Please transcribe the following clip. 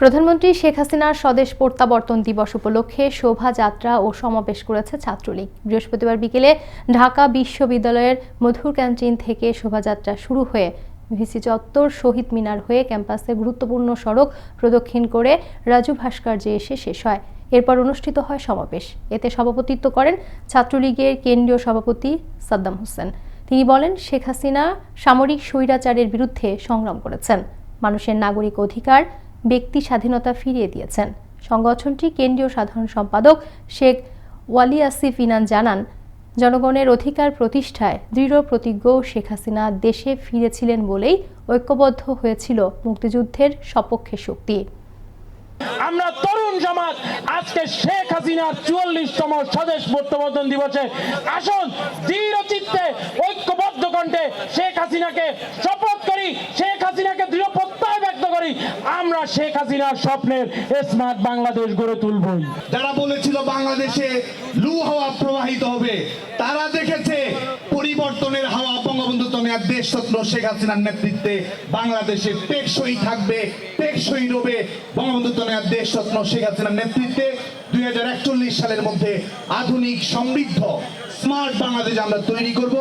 প্রধানমন্ত্রী শেখ হাসিনার স্বদেশ প্রত্যাবর্তন দিবস উপলক্ষে শোভাযাত্রা ও সমাবেশ করেছে ছাত্রলীগ। বৃহস্পতিবার বিকেলে ঢাকা বিশ্ববিদ্যালয়ের মধুর ক্যান্টিন থেকে শোভাযাত্রা শুরু হয়ে ভিসি চত্বর শহীদ মিনার হয়ে ক্যাম্পাসে গুরুত্বপূর্ণ সড়ক প্রদক্ষিণ করে রাজু ভাস্কর্যে এসে শেষ হয়। এরপর অনুষ্ঠিত হয় সমাবেশ। এতে সভাপতিত্ব করেন ছাত্রলীগের কেন্দ্রীয় সভাপতি সাদ্দাম হোসেন। তিনি বলেন, শেখ হাসিনা সামরিক স্বৈরাচারের বিরুদ্ধে সংগ্রাম করেছেন। মানুষের নাগরিক অধিকার ব্যক্তি স্বাধীনতা ফিরিয়ে দিয়েছেন। সংগঠনটি কেন্দ্রীয় সাধারণ সম্পাদক শেখ ওয়ালি আসিফ ইনান জানান, জনগণের অধিকার প্রতিষ্ঠায় দৃঢ় প্রতিজ্ঞ শেখ হাসিনা দেশে ফিরেছিলেন বলেই ঐক্যবদ্ধ হয়েছিল মুক্তিযুদ্ধের সপক্ষে শক্তি। আমরা তরুণ সমাজ আজকে শেখ হাসিনার চুয়াল্লিশতম স্বদেশ প্রত্যাবর্তন দিবসে আসুন দৃঢ় চিত্তে ঐক্যবদ্ধ কণ্ঠে শেখ হাসিনাকে শপথ করি শেখ হাসিনাকে দৃঢ় প্রত্যয় ব্যক্ত করি আমরা শেখ হাসিনার স্বপ্নের স্মার্ট বাংলাদেশ গড়ে তুলবই। যারা বলেছিল বাংলাদেশে লু হাওয়া প্রবাহিত হবে, তারা দেখেছে পরিবর্তনের হাওয়া। বঙ্গবন্ধু তনয়ার দেশরত্ন শেখ হাসিনার নেতৃত্বে বাংলাদেশে টেকসই থাকবে, টেকসই রবে। বঙ্গবন্ধু দেশ দেশরত্ন শেখ হাসিনার নেতৃত্বে দুই হাজার একচল্লিশ সালের মধ্যে আধুনিক সমৃদ্ধ, স্মার্ট বাংলাদেশ আমরা তৈরি করব।